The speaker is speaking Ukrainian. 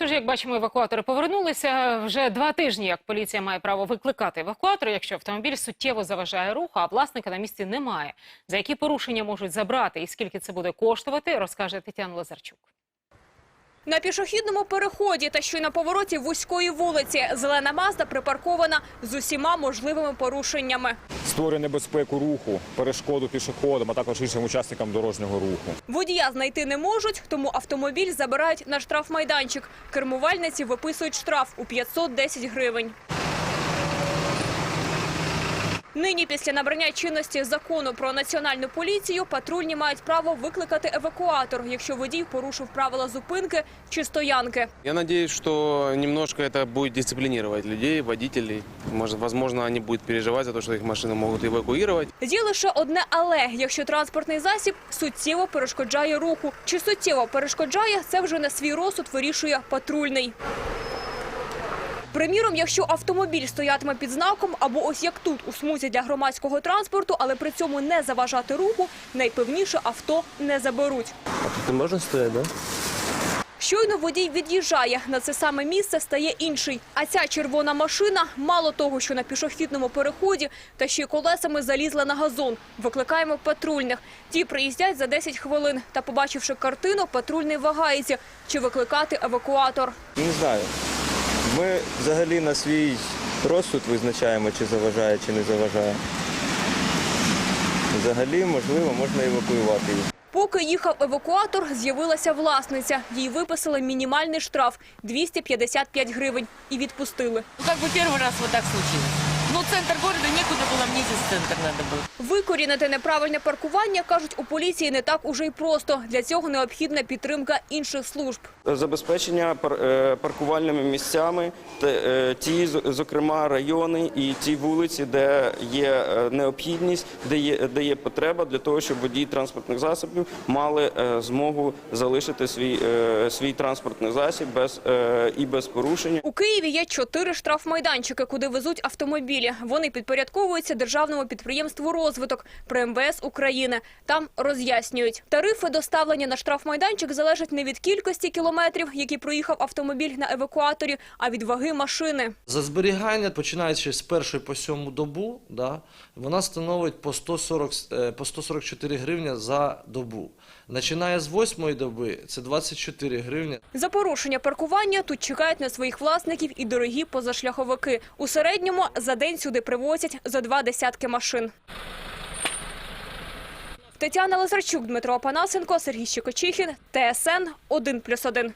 Тож, як бачимо, евакуатори повернулися. Вже два тижні, як поліція має право викликати евакуатор, якщо автомобіль суттєво заважає руху, а власника на місці немає. За які порушення можуть забрати і скільки це буде коштувати, розкаже Тетяна Лазарчук. На пішохідному переході та що й на повороті вузької вулиці зелена Мазда припаркована з усіма можливими порушеннями. створює небезпеку руху, перешкоду пішоходам, а також іншим учасникам дорожнього руху. Водія знайти не можуть, тому автомобіль забирають на штрафмайданчик. Кермувальниці виписують штраф у 510 гривень. Нині після набрання чинності закону про національну поліцію патрульні мають право викликати евакуатор, якщо водій порушив правила зупинки чи стоянки. Я надеюсь, что немножко это будет дисциплинировать людей, водителей. Может, возможно, они будут переживать за то, что их машины могут эвакуировать. Є лише одне але, якщо транспортний засіб суттєво перешкоджає руху. Чи суттєво перешкоджає, це вже на свій розсуд вирішує патрульний. Приміром, якщо автомобіль стоятиме під знаком або ось як тут у смузі для громадського транспорту, але при цьому не заважати руху, найпевніше авто не заберуть. А тут не можна стояти, да? Щойно водій від'їжджає, на це саме місце стає інший. А ця червона машина мало того, що на пішохідному переході, та ще й колесами залізла на газон. Викликаємо патрульних. Ті приїздять за 10 хвилин. Та побачивши картину, патрульний вагається, чи викликати евакуатор. Не знаю. Ми взагалі на свій розсуд визначаємо, чи заважає, чи не заважає. Взагалі, можливо, можна евакуювати їх. Поки їхав евакуатор, з'явилася власниця. Їй виписали мінімальний штраф – 255 гривень. І відпустили. Ну, як би перший раз вот так случилось. Ну, центр города некуда было, мне здесь центр надо было. Викорінити неправильне паркування, кажуть, у поліції не так уже й просто. Для цього необхідна підтримка інших служб. забезпечення пар- е, паркувальними місцями, те- е, ті, з- зокрема, райони і ті вулиці, де є е, необхідність, де є, де є потреба для того, щоб водії транспортних засобів мали е, змогу залишити свій, е, свій транспортний засіб без, е, і без порушення. У Києві є чотири штрафмайданчики, куди везуть автомобілі. Вони підпорядковуються державному підприємству «Розвиток» при МВС України. Там роз'яснюють. Тарифи доставлення на штрафмайданчик залежать не від кількості кілометрів, які проїхав автомобіль на евакуаторі, а від ваги машини. За зберігання, починаючи з першої по сьому добу, да, вона становить по, 140, е, по 144 гривня за добу. Починає з восьмої доби це 24 гривні. За порушення паркування тут чекають на своїх власників і дорогі позашляховики. У середньому за день сюди привозять за два десятки машин. Тетяна Лазарчук, Дмитро Панасенко, Сергій Щекочихін, ТСН 1+,1.